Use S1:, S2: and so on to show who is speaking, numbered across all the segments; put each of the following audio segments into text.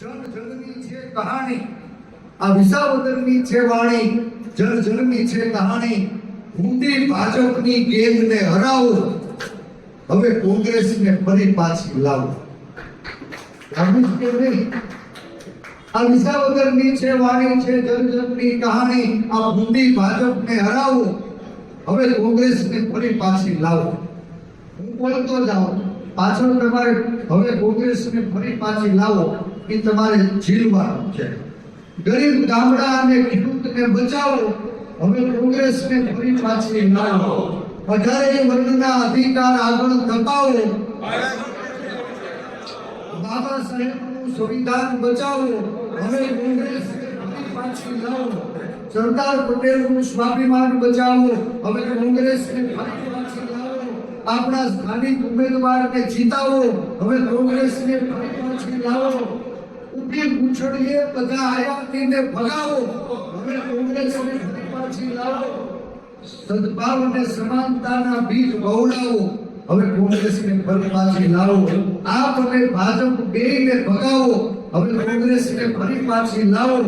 S1: જન છે કહાણી. આ વિસાવદરની છે વાણી. જન છે કહાણી. ઊંડી ભાજપની ગેંગને હરાવો. હવે કોંગ્રેસને ફરી પાછી લાવો? આ વિસાવદરની છે વાણી, છે જન જનની કહાણી. આ ઊંડી ભાજપને હરાવું. હવે કોંગ્રેસને ફરી પાછી લાવો. હું બોલતો જાઉં પાછળ તમારે હવે કોંગ્રેસને ફરી પાછી લાવો. એ તમારે ઝીલવાનું છે. ગરીબ ગામડા અને ખેડૂતને બચાવો. હવે કોંગ્રેસને ફરી પાછી લાવો. અઢારે વર્ગના અધિકાર આગળ ધપાવો. બાબા સાહેબનું સંવિધાન બચાવો. હવે કોંગ્રેસ ફરી પાછી લાવો. સરદાર પટેલનું સ્વાભિમાન બચાવો. હવે કોંગ્રેસને ફરી પાછી લાવો. આપણા સ્થાનિક ઉમેદવારને જીતાવો. હવે કોંગ્રેસને ફરી પાછી લાવો. ઊભી પૂંછડીએ બધા આયાતીને ભગાવો. હવે કોંગ્રેસને ફરી પાછી લાવો. સદભાવ અને સમાનતાના બીજ બહુડાવો હવે કોંગ્રેસને ફરી પાછી લાવો. આપ અને ભાજપ બેને ભગાવો. હવે કોંગ્રેસને ફરી પાછી લાવો.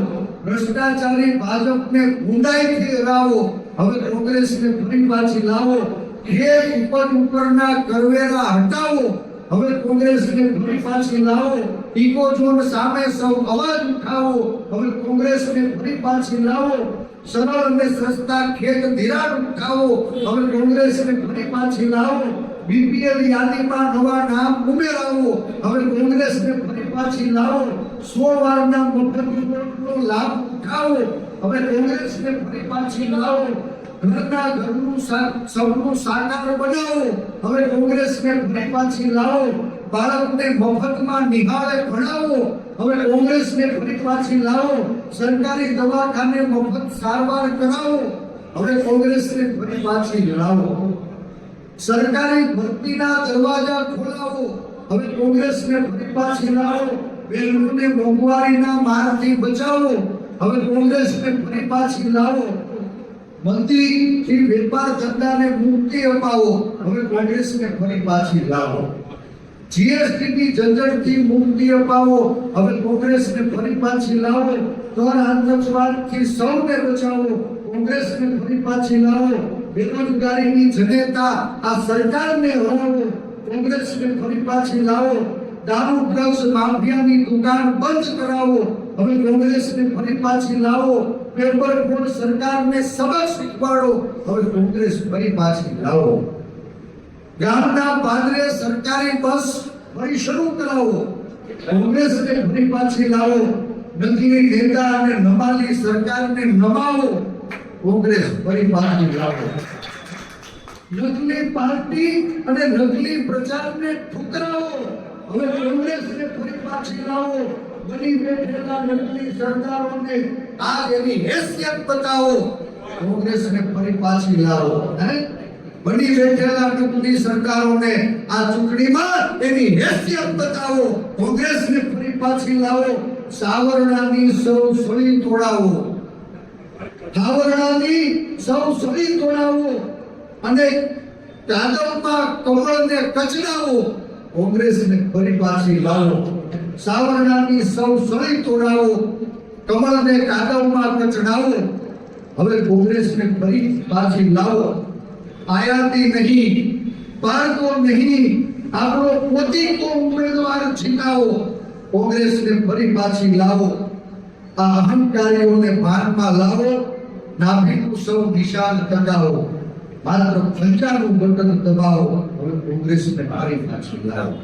S1: ભ્રષ્ટાચારી ભાજપને ઊંડાઈથી હરાવો. હવે કોંગ્રેસને ફરી પાછી લાવો. ખેત ઉપર ઉપરના કરવેરા હટાવો. હવે કોંગ્રેસને ફરી પાછી લાવો ઇકો ઝોન સામે સૌ અવાજ ઉઠાવો. હવે કોંગ્રેસને ફરી પાછી લાવો, સરળ અને સસ્તા ખેત ધિરાણ ઉઠાવો. હવે કોંગ્રેસને ફરી પાછી લાવો, બીપીએલ યાદીમાં નવા નામ ઉમેરાવો. હવે કોંગ્રેસને ફરી પાછી લાવો, સો વારના મફત લાભ ઉઠાવો. હવે કોંગ્રેસને ફરી પાછી લાવો. ઘરના ઘરનું સૌનું સાકાર બનાવો. હવે કોંગ્રેસને ફરી લાવો. બાળકને મફતમાં નિહાળે ભણાવો. હવે કોંગ્રેસને ફરી પાછી લાવો. સરકારી દવાખાને મફત સારવાર કરાવો. હવે કોંગ્રેસને ફરી પાછી લાવો. સરકારી ભરતીના દરવાજા ખોલાવો. હવે કોંગ્રેસને ફરી પાછી લાવો. બહેનોને મોંઘવારીના મારથી બચાવો. હવે કોંગ્રેસને ફરી પાછી લાવો. મંદીથી વેપાર ધંધાને મુક્તિ અપાવો. હવે કોંગ્રેસને ફરી પાછી લાવો. જીએસટીની ઝંઝટથી મુક્તિ અપાવો. હવે કોંગ્રેસને ફરી પાછી લાવો. કર આતંકવાદથી સૌને બચાવો. કોંગ્રેસને ફરી પાછી લાવો. બેરોજગારીની જનેતા આ સરકારને હરાવો. કોંગ્રેસને ફરી પાછી લાવો. દારૂ ડ્રગ્સ માફિયાની દુકાન બંધ કરાવો. હવે કોંગ્રેસને ફરી પાછી લાવો. પેપર બોર્ડ સરકારને સબક શીખવાડો હવે કોંગ્રેસ ફરી પાછી લાવો. ગામના પાદરે સરકારી બસ ફરી શરૂ કરાવો. કોંગ્રેસને ફરી પાછી લાવો. નકલી નેતા અને નમાલી સરકારને નમાવો. કોંગ્રેસ ફરી પાછી લાવો. નકલી પાર્ટી અને નકલી પ્રચારને ઠુકરાવો. હવે કોંગ્રેસને ફરી પાછી લાવો. બની બેઠેલા નકલી સરકારોને આજ એની હેસિયત બતાવો કોંગ્રેસને ફરી પાછી લાવો, હે? બની બેઠેલા નકલી સરકારોને આ ચૂંટણીમાં એની હેસિયત બતાવો, કોંગ્રેસને ફરી પાછી લાવો, સાવરણાની સૌ સળી તોડાવો. સાવરણાની સૌ સળી તોડાવો અને કાદવમાં કમળને કચડાવો, કોંગ્રેસને ફરી પાછી લાવો. સાવરણાની સૌ સળી તોડાવો કમળને કાદવમાં ચઢાવો. હવે કોંગ્રેસને ફરી પાછી લાવો. આયાતી નહીં પારકો નહીં, આપણો પોતીકો ઉમેદવાર છીકાવો કોંગ્રેસને ફરી પાછી લાવો. આ અહંકારીઓને ભાનમાં લાવો, નાભીનું સૌ નિશાન ટકાવો માત્ર પંચાનું બટન દબાવો. હવે કોંગ્રેસને મારી પાછી લાવો.